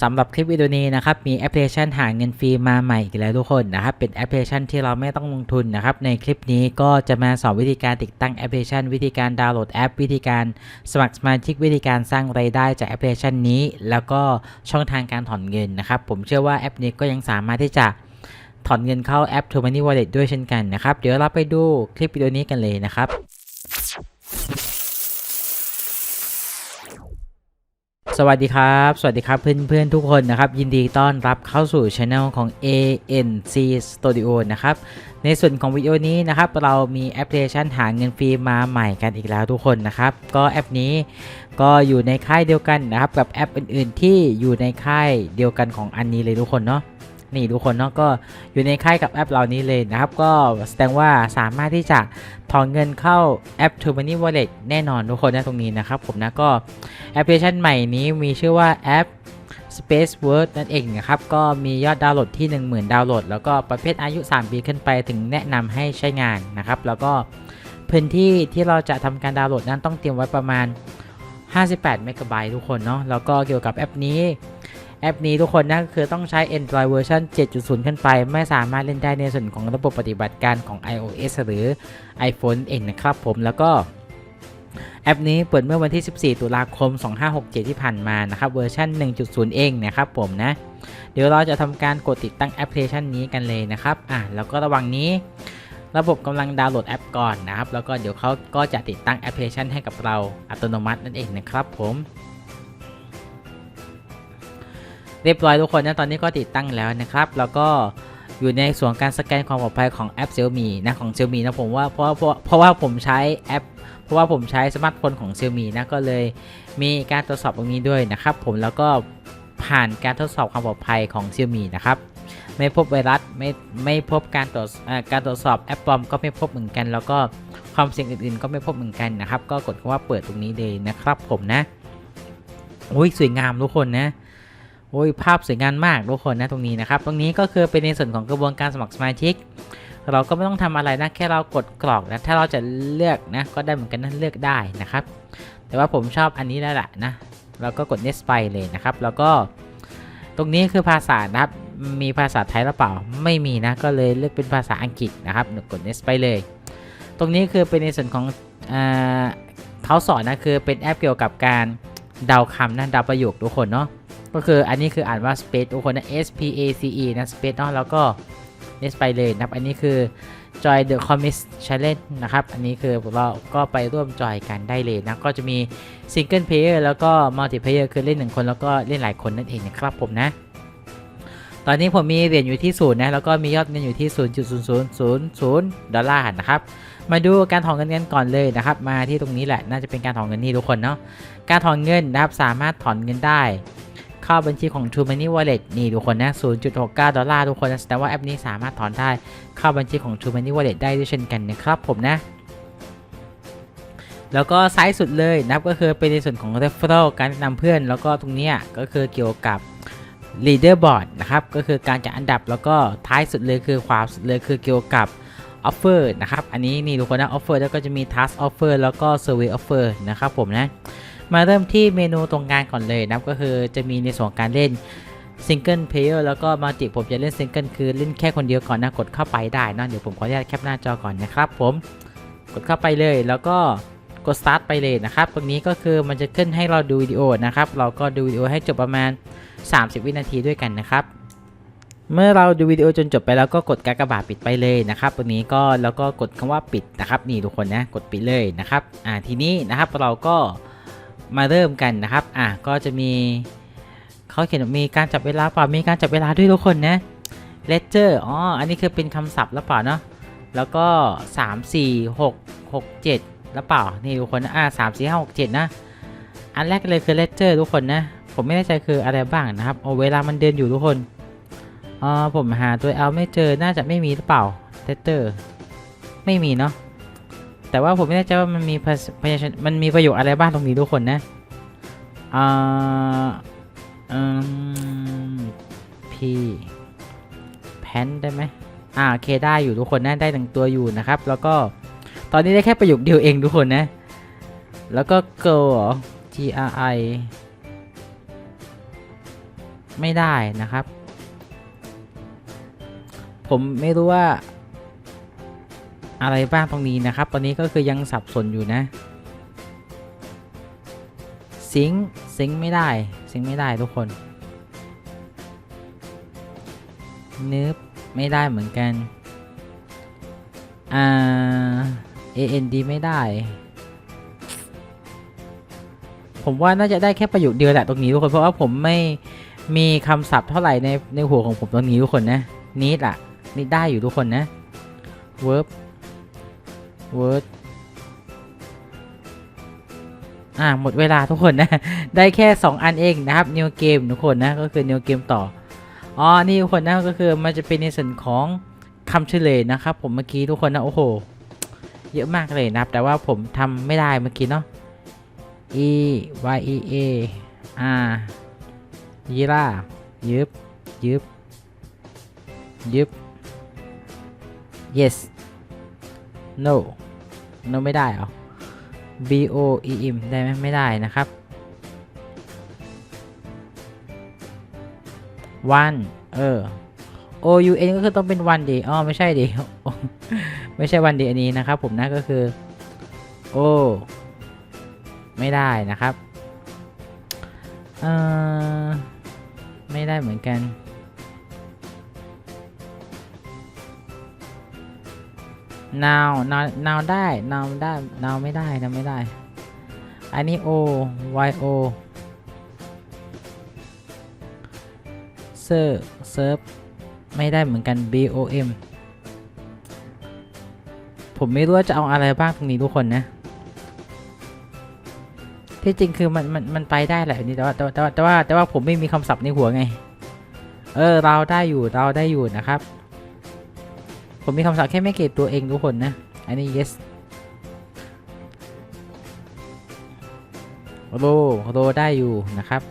สำหรับคลิปวิดีโอนี้นะครับมีแอปพลิเคชันหาเงินฟรีมาใหม่อีกแล้วทุกคนนะครับเป็นแอปพลิเคชันที่เราไม่ต้องลงทุนนะครับในคลิปนี้ก็จะมาสอนวิธีการติดตั้งแอปพลิเคชัน วิธีการดาวน์โหลดแอป วิธีการสมัครสมาชิกวิธีการสร้างรายได้จากแอปพลิเคชันนี้ แล้วก็ช่องทางการถอนเงินนะครับผมเชื่อว่าแอปนี้ก็ยังสามารถที่จะถอนเงินเข้าแอป t o m o n e y Wallet ด้วยเช่นกันนะครับเดี๋ยวเราไปดูคลิปวิดีโอนี้กันเลยนะครับ สวัสดีครับ สวัสดีครับเพื่อนๆทุกคนนะครับ ยินดีต้อนรับเข้าสู่ช anel ของ ANC Studio นะครับ ในส่วนของวิดีโอนี้นะครับ เรามีแอปพลิเคชันหาเงินฟรีมาใหม่กันอีกแล้วทุกคนนะครับ ก็แอปนี้ก็อยู่ในค่ายเดียวกันนะครับ กับแอปอื่นๆที่อยู่ในค่ายเดียวกันของอันนี้เลยทุกคนเนาะ นี่ทุกคนเนาะก็อยู่ในค่ายกับแอปเหล่านี้เลยนะครับ ก็แสดงว่าสามารถที่จะถอนเงินเข้าแอป t o m o n e y Wallet แน่นอนทุกคนนะตรงนี้นะครับผมนะก็แอปพลิเคชันใหม่นี้มีชื่อว่าแอป Space Word นั่นเองนะครับ ก็มียอดดาวน์โหลดที่ 10,000 ดาวน์โหลด แล้วก็ประเภทอายุ 3 ปีขึ้นไปถึงแนะนำให้ใช้งานนะครับ แล้วก็พื้นที่ที่เราจะทำการดาวน์โหลดนั้นต้องเตรียมไว้ประมาณ 58 เมกะไบต์ทุกคนเนาะแล้วก็เกี่ยวกับแอปนี้ แอปนี้ทุกคนนะก็คือต้องใช้ Android เวอร์ชัน7.0 ขึ้นไป ไม่สามารถเล่นได้ในส่วนของระบบปฏิบัติการของ iOS หรือ iPhone เองนะครับผมแล้วก็แอปนี้เปิดเมื่อวันที่ 14 ตุลาคม 2567 ที่ผ่านมานะครับเวอร์ชัน1.0 เองนะครับผมนะ เดี๋ยวเราจะทำการกดติดตั้งแอปพลิเคชันนี้กันเลยนะครับอะแล้วก็ระหว่างนี้ระบบกำลังดาวน์โหลดแอปก่อนนะครับ แล้วก็เดี๋ยวเขาก็จะติดตั้งแอปพลิเคชันให้กับเราอัตโนมัตินั่นเองนะครับผม รียบร้อยทุกคนนะตอนนี้ก็ติดตั้งแล้วนะครับ แล้วก็อยู่ในส่วนการสแกนความปลอดภัยของแอป Xiaomi นะของ Xiaomi นะผมว่าเพราะเพราะเพราะว่าผมใช้แอป เพราะว่าผมใช้สมาร์ทโฟนของ Xiaomi นะก็เลยมีการตรวจสอบตรงนี้ด้วยนะครับ ผมแล้วก็ผ่านการทดสอบความปลอดภัยของ Xiaomi นะครับไม่พบไวรัสไม่ไม่พบการตรวจการตรวจสอบแอปปลอมก็ไม่พบเหมือนกัน แล้วก็ความเสี่ยงอื่นๆก็ไม่พบเหมือนกันนะครับ ก็กดคำว่าเปิดตรงนี้เลยนะครับผมนะอุ้ยสวยงามทุกคนนะ โอ้ยภาพสวยงามมากทุกคนนะตรงนี้นะครับตรงนี้ก็คือเป็นในส่วนของกระบวนการสมัครสมาชิก เราก็ไม่ต้องทำอะไรนะแค่เรากดกรอกนะถ้าเราจะเลือกนะก็ได้เหมือนกันนะเลือกได้นะครับ แต่ว่าผมชอบอันนี้แล้วแหละนะเราก็กด next ไปเลยนะครับ แล้วก็ตรงนี้คือภาษานะครับมีภาษาไทยหรือเปล่าไม่มีนะก็เลยเลือกเป็นภาษาอังกฤษนะครับกด next ไปเลย ตรงนี้คือเป็นในส่วนของอ่าเขาสอนนะคือเป็นแอปเกี่ยวกับการเดาคำนะเดาประโยคทุกคนเนาะ ก็คืออันนี้คืออ่านว่า space ทุกคนนะ S P A C E นะ space เนาะแล้วก็ next ไปเลยนะครับ อันนี้คือ joy the comic challenge นะครับ อันนี้คือเราก็ไปร่วมจอยกันได้เลยนะ ก็จะมี single player แล้วก็ multiplayer คือเล่นหนึ่งคนแล้วก็เล่นหลายคนนั่นเองนะครับผมนะ ตอนนี้ผมมีเหรียญอยู่ที่ศูนย์นะ แล้วก็มียอดเงินอยู่ที่ 0.0000ดอลลาร์นะครับมาดูการถอนเงินกันก่อนเลยนะครับ มาที่ตรงนี้แหละน่าจะเป็นการถอนเงินนี่ทุกคนเนาะการถอนเงินนะครับสามารถถอนเงินได้ เข้าบัญชีของ True Money Wallet นี่ทุกคนนะ 0.69 ดอลลาร์ทุกคนนะแต่ว่าแอปนี้สามารถถอนได้เข้าบัญชีของ True Money Wallet ได้ด้วยเช่นกันนะครับผมนะแล้วก็ซ้ายสุดเลยนะครับก็คือเป็นในส่วนของ referral การแนะนำเพื่อน แล้วก็ตรงนี้ก็คือเกี่ยวกับ leaderboard นะครับ ก็คือการจัดอันดับแล้วก็ท้ายสุดเลยคือขวาสุดเลยคือเกี่ยวกับ offer นะครับ อันนี้นี่ทุกคนนะ offer แล้วก็จะมี task offer แล้วก็ survey offer นะครับผมนะ มาเริ่มที่เมนูตรงกลางก่อนเลยนะก็คือจะมีในส่วนการเล่นซิงเกิลเพลเยอร์แล้วก็มัลติผมจะเล่นซิงเกิลคือเล่นแค่คนเดียวก่อนนะกดเข้าไปได้นะเดี๋ยวผมขออนุญาตแคปหน้าจอก่อนนะครับผมกดเข้าไปเลยแล้วก็กด start ไปเลยนะครับตรงนี้ก็คือมันจะขึ้นให้เราดูวิดีโอนะครับ เราก็ดูวิดีโอให้จบประมาณ 30 วินาทีด้วยกันนะครับ เมื่อเราดูวิดีโอจนจบไปแล้วก็กดกากบาทปิดไปเลยนะครับตรงนี้ก็แล้วก็กดคำว่าปิดนะครับ นี่ทุกคนนะกดปิดเลยนะครับอ่าทีนี้นะครับเราก็ มาเริ่มกันนะครับ อะก็จะมีเขาเขียนมีการจับเวลาเปล่ามีการจับเวลาด้วยทุกคนนะ ledger อ๋ออันนี้คือเป็นคำศัพท์แล้วเปล่าเนาะแล้วก็ 3 4 6 6 7 แล้วเปล่า นี่ทุกคนนะอะ3 4 5 6 7นะ อันแรกเลยคือ ledger ทุกคนนะ ผมไม่แน่ใจคืออะไรบ้างนะครับโอเวลามันเดินอยู่ทุกคนอ๋อผมหาตัว L ไม่เจอน่าจะไม่มีหรือเปล่า ledger ไม่มีเนาะ แต่ว่าผมไม่แน่ใจว่ามันมีพยัญชนะมันมีประโยคอะไรบ้างตรงนี้ทุกคนนะอ่าอืมพี่แพนได้ไหมอ่าโอเคได้อยู่ทุกคนนะได้หนึ่งตัวอยู่นะครับ แล้วก็ตอนนี้ได้แค่ประโยคเดียวเองทุกคนนะ แล้วก็ girl เหรอ G R I ไม่ได้นะครับ ผมไม่รู้ว่า อะไรบ้างตรงนี้นะครับ ตอนนี้ก็คือยังสับสนอยู่นะซิงซิงไม่ได้ซิงไม่ได้ทุกคนนึบไม่ได้เหมือนกันอ่า AND ไม่ได้ ผมว่าน่าจะได้แค่ประโยคเดียวแหละตรงนี้ทุกคน เพราะว่าผมไม่มีคำศัพท์เท่าไหร่ในในหัวของผมตรงนี้ทุกคนนะนิดอะนิดได้อยู่ทุกคนนะ verb word อ่าหมดเวลาทุกคนนะ ได้แค่ 2 อันเองนะครับ new game ทุกคนนะ ก็คือ new game ต่อ อ๋อ นี่ทุกคนนะ ก็คือมันจะเป็นในส่วนของคำเฉลยนะครับ ผมเมื่อกี้ทุกคนนะ โอ้โห เยอะมากเลยนะครับ แต่ว่าผมทำไม่ได้เมื่อกี้เนาะ e y e a r ยีรายึบยึบยึบ yes no no ไม่ได้เหรอ b o e m ได้ไหมไม่ได้นะครับ one เออ o u n ก็คือต้องเป็นวันดีอ๋อไม่ใช่ดิไม่ใช่วันดีอันนี้นะครับ ผมนะก็คือ o ไม่ได้นะครับ เออไม่ได้เหมือนกัน now now now ได้ now ได้ now ไม่ได้นะไม่ได้ อันนี้ o y o เซอร์เซิร์ฟไม่ได้เหมือนกัน b o m ผมไม่รู้ว่าจะเอาอะไรบ้างตรงนี้ทุกคนนะ ที่จริงคือมันมันมันไปได้แหละนี่แต่ว่าแต่ว่าแต่ว่าแต่ว่าแต่ว่าผมไม่มีคำศัพท์ในหัวไง เออเราได้อยู่เราได้อยู่นะครับ ผมมีคำศัพท์แค่ไม่เกตตัวเองทุกคนนะ อันนี้ yes โรโรได้อยู่นะครับ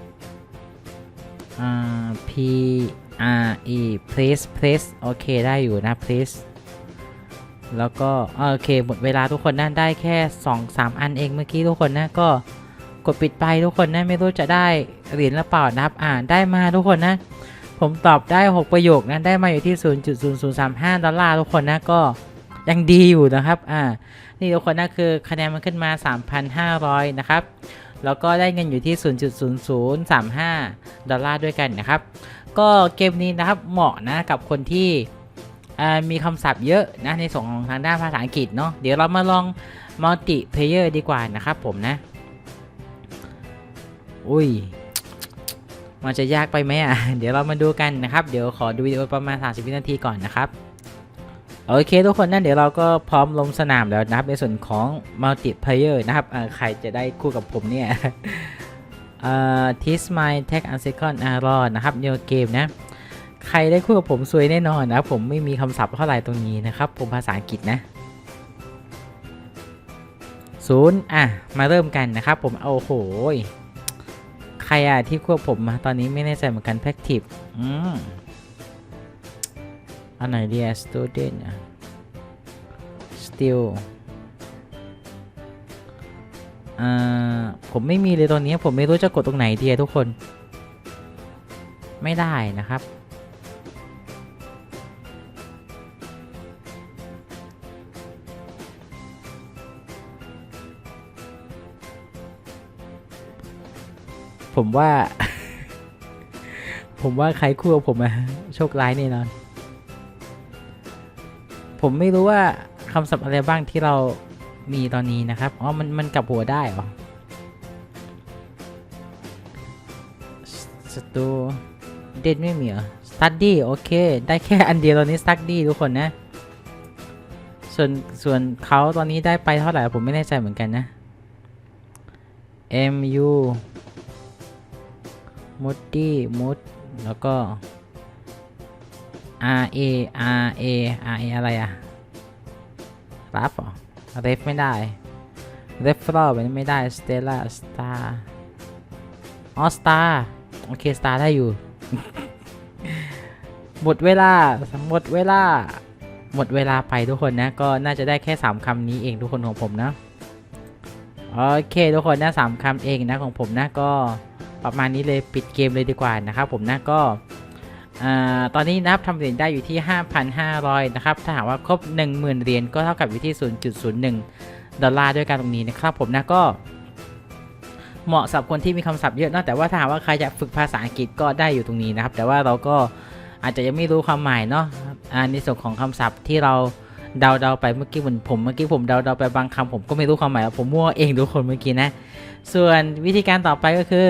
อ่า p r e place place โอเค ได้อยู่นะ place แล้วก็ โอเค หมดเวลาทุกคนนะได้แค่ 2-3 อันเองเมื่อกี้ทุกคนนะก็กดปิดไปทุกคนนะไม่รู้จะได้เหรียญหรือเปล่านะครับ อ่าได้มาทุกคนนะ ผมตอบได้ 6 ประโยคนะได้มาอยู่ที่ 0.0035 ดอลลาร์ทุกคนนะก็ยังดีอยู่นะครับ อ่า นี่ทุกคนนะคือคะแนนมันขึ้นมา 3,500 นะครับ แล้วก็ได้เงินอยู่ที่ 0.0035 ดอลลาร์ด้วยกันนะครับ ก็เกมนี้นะครับเหมาะนะกับคนที่มีคำศัพท์เยอะนะในส่วนของทางด้านภาษาอังกฤษเนาะ เดี๋ยวเรามาลองมัลติเพเยอร์ดีกว่านะครับผมนะ อุ้ย มันจะยากไปไหมอะ เดี๋ยวเรามาดูกันนะครับ เดี๋ยวขอดูวิดีโอประมาณ 30 วินาทีก่อนนะครับโอเคทุกคนนั่นเดี๋ยวเราก็พร้อมลงสนามแล้วนะครับ ในส่วนของ multiplayer นะครับเออใครจะได้คู่กับผมเนี่ยเอ่อ teach my tag and second arrow นะครับ new game นะ ใครได้คู่กับผมสวยแน่นอนนะผมไม่มีคำศัพท์เท่าไหร่ตรงนี้นะครับ ผมภาษาอังกฤษนะศูนย์อะ มาเริ่มกันนะครับ ผมโอ้โหใคร อะที่ควบผมมาตอนนี้ไม่แน่ใจเหมือนกันแพ็กทีฟอืมอันไหนดีอะสตูดิโอะสติลอ่าผมไม่มีเลยตอนนี้ผมไม่รู้จะกดตรงไหนดีทุกคน ไม่ได้นะครับ ผมว่า ผมว่าใครคู่กับผมอะโชคร้ายแน่นอน ผมไม่รู้ว่าคำศัพท์อะไรบ้างที่เรามีตอนนี้นะครับ อ๋อ มัน มันกลับหัวได้เหรอสตูเด่นไม่มีเหรอสตัดดี้โอเค ได้แค่อันเดียวตอนนี้สตัดดี้ทุกคนนะ ส่วน ส่วนเขาตอนนี้ได้ไปเท่าไหร่ผมไม่แน่ใจเหมือนกันนะ MU มุดดี้มุดแล้วก็ R A R A R A อะไรอะรับเหรอเรฟไม่ได้เรฟฟลอร์ไม่ได้สเตล่าสตาร์อ๋อสตาร์โอเคสตาร์ได้อยู่ หมดเวลาหมดเวลา หมดเวลาไปทุกคนนะ ก็น่าจะได้แค่ 3คำนี้เองทุกคนของผมนะ โอเคทุกคนนะสามคำเองนะของผมนะก็ ประมาณนี้เลยปิดเกมเลยดีกว่านะครับผมนะก็ตอนนี้นะครับทำเหรียญได้อยู่ที่ 5,500 นะครับ ถ้าหากว่าครบ 10,000 เหรียญก็เท่ากับอยู่ที่ 0.01 ดอลลาร์ด้วยกันตรงนี้นะครับผมนะก็เหมาะสำหรับคนที่มีคำศัพท์เยอะนอะแต่ว่าถ้าหากว่าใครจะฝึกภาษาอังกฤษก็ได้อยู่ตรงนี้นะครับ แต่ว่าเราก็อาจจะยังไม่รู้ความหมายเนาะในส่วนของคำศัพท์ที่เรา เดาๆไปเมื่อกี้เหมือนผมเมื่อกี้ผมเดาๆไปบางคำผมก็ไม่รู้ความหมายผมมั่วเองทุกคนเมื่อกี้นะ ส่วนวิธีการต่อไปก็คือ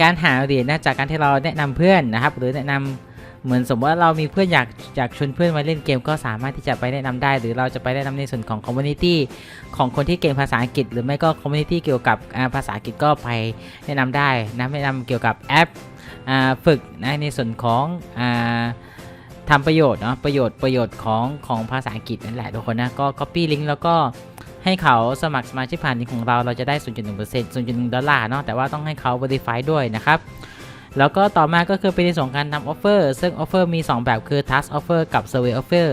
การหาเหรียญนะจากการที่เราแนะนำเพื่อนนะครับ หรือแนะนำเหมือนสมมติว่าเรามีเพื่อนอยากอยากชวนเพื่อนมาเล่นเกมก็สามารถที่จะไปแนะนำได้ หรือเราจะไปแนะนำในส่วนของคอมมูนิตี้ของคนที่เก่งภาษาอังกฤษ หรือไม่ก็คอมมูนิตี้เกี่ยวกับภาษาอังกฤษก็ไปแนะนำได้นะแนะนำเกี่ยวกับแอปฝึกนะในส่วนของอ ทำประโยชน์เนาะประโยชน์ประโยชน์ของของภาษาอังกฤษนั่นแหละทุกคนนะก็ copy ลิงก์แล้วก็ให้เขาสมัครสมาชิกผ่านลิงก์ของเราเราจะได้ 0.1% 0.1 ดอลลาร์เนาะแต่ว่าต้องให้เขา verify ด้วยนะครับ แล้วก็ต่อมาก็คือเป็นในส่วนของการทำ offer ซึ่ง offer มี 2 แบบคือ task offer กับ survey offer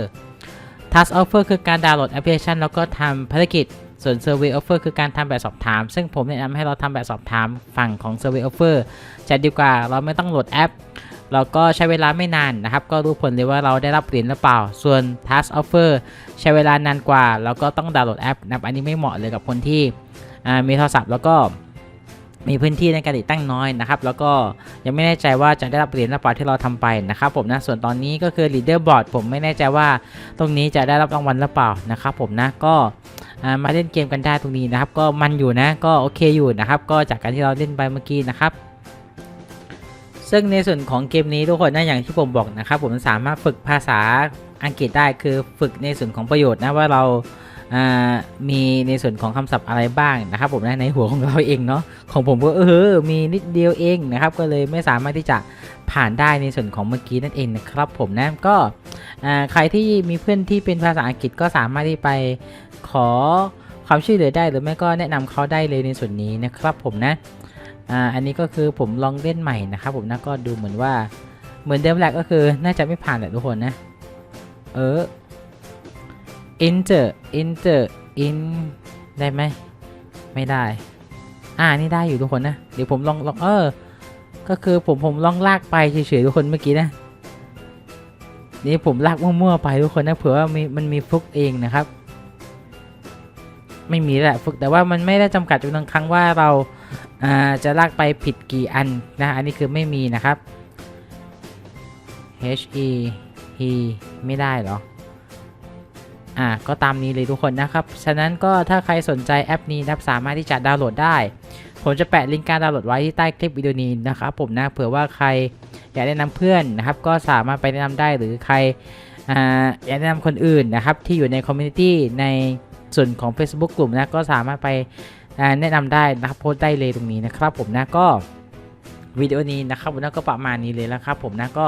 task offer คือการดาวน์โหลดแอปพลิเคชันแล้วก็ทำภารกิจส่วน survey offer คือการทำแบบสอบถาม ซึ่งผมแนะนำให้เราทำแบบสอบถามฝั่งของ survey offer จะดีกว่าเราไม่ต้องโหลดแอป เราก็ใช้เวลาไม่นานนะครับ ก็รู้ผลเลยว่าเราได้รับเหรียญหรือเปล่า ส่วน task offer ใช้เวลานานกว่า แล้วก็ต้องดาวน์โหลดแอปนะครับอันนี้ไม่เหมาะเลยกับคนที่มีโทรศัพท์แล้วก็มีพื้นที่ในการติดตั้งน้อยนะครับ แล้วก็ยังไม่แน่ใจว่าจะได้รับเหรียญหรือเปล่าที่เราทำไปนะครับผมนะ ส่วนตอนนี้ก็คือ leaderboard ผมไม่แน่ใจว่าตรงนี้จะได้รับรางวัลหรือเปล่านะครับผมนะ ก็มาเล่นเกมกันได้ตรงนี้นะครับ ก็มันอยู่นะ ก็โอเคอยู่นะครับ ก็จากการที่เราเล่นไปเมื่อกี้นะครับ ซึ่งในส่วนของเกมนี้ทุกคนนะอย่างที่ผมบอกนะครับ ผมสามารถฝึกภาษาอังกฤษได้คือฝึกในส่วนของประโยชน์นะว่าเรามีในส่วนของคำศัพท์อะไรบ้างนะครับ ผมนในหัวของเราเองเนาะของผมก็เออมีนิดเดียวเองนะครับ ก็เลยไม่สามารถที่จะผ่านได้ในส่วนของเมื่อกี้นั่นเองนะครับ ผมนะก็ใครที่มีเพื่อนที่เป็นภาษาอังกฤษก็สามารถที่ไปขอความช่วยเหลือได้หรือไม่ก็แนะนำเขาได้เลยในส่วนนี้นะครับ ผมนะ อ่าอันนี้ก็คือผมลองเล่นใหม่นะครับผมนะก็ดูเหมือนว่าเหมือนเดิมแหละก็คือน่าจะไม่ผ่านแหละทุกคนนะ เออ enter enter in ได้ไหมไม่ได้ อ่านี่ได้อยู่ทุกคนนะ เดี๋ยวผมลองลองเออ ก็คือผมผมลองลากไปเฉยๆทุกคนเมื่อกี้นะ นี่ผมลากมั่วๆไปทุกคนนะเผื่อว่ามีมันมีฟุกเองนะครับ ไม่มีแหละฟุกแต่ว่ามันไม่ได้จำกัดจำนวนครั้งว่าเรา จะลากไปผิดกี่อันนะอันนี้คือไม่มีนะครับ H E he ไม่ได้หรอ อ่าก็ตามนี้เลยทุกคนนะครับ ฉะนั้นก็ถ้าใครสนใจแอปนี้นะสามารถที่จะดาวน์โหลดได้ ผมจะแปะลิงก์การดาวน์โหลดไว้ที่ใต้คลิปวิดีโอนี้นะครับผมนะเผื่อว่าใครอยากแนะนำเพื่อนนะครับ ก็สามารถไปแนะนำได้หรือใครอยากแนะนำคนอื่นนะครับ ที่อยู่ในคอมมูนิตี้ในส่วนของ Facebook กลุ่มนะก็สามารถไป แนะนำได้นะครับโพสต์ได้เลยตรงนี้นะครับผมนะก็วิดีโอนี้นะครับผมนะก็ประมาณนี้เลยแล้วครับผมนะก็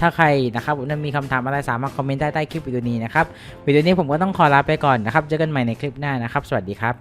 ถ้าใครนะครับผมนะมีคำถามอะไรสามารถคอมเมนต์ได้ใต้คลิปวิดีโอนี้นะครับวิดีโอนี้ผมก็ต้องขอลาไปก่อนนะครับเจอกันใหม่ในคลิปหน้านะครับ สวัสดีครับ